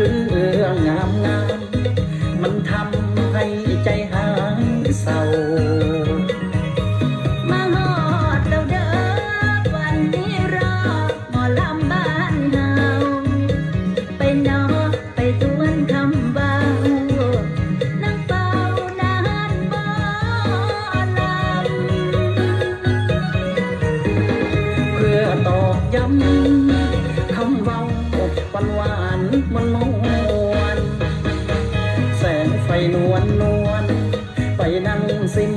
ครื่องงามงาม มันทำให้ใจหายเศร้ามาอดเราเดินวันนี้รอหมอลำบ้านเฮาไปนอนไปจวนคำเว้า มันหวานมันมวนแสงไฟนวลนวลไปนั่งซิม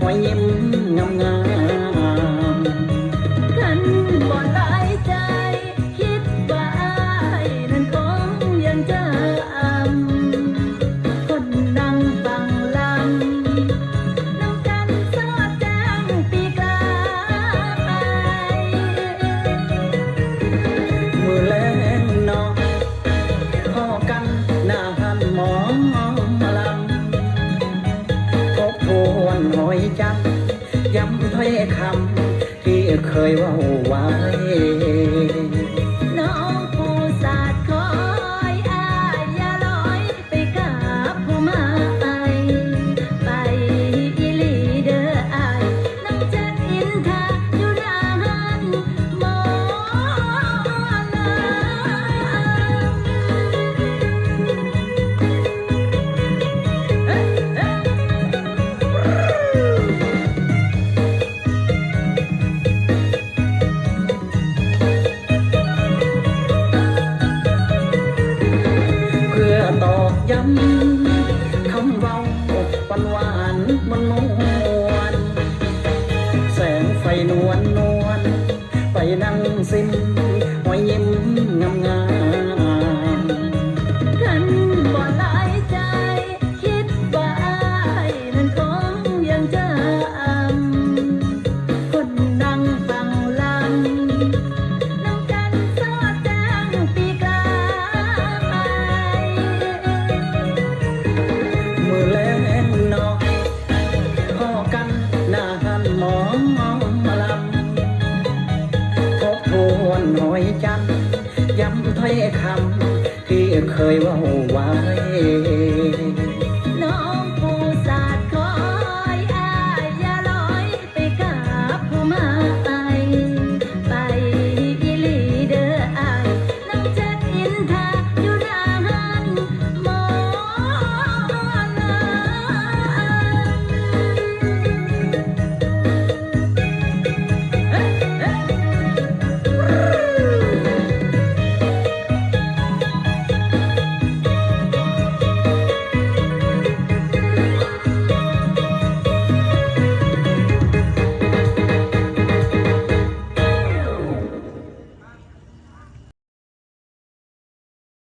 หอยยิ้มงามงามกันบน วนหอยจับย้ำถ้อยคำที่เคยว่าไว้ ย้ำคำเบาอบปันหวานมันมวน แสงไฟนวลนว วนหอยจันย้ำถ้อยคำที่เคยว่าไว้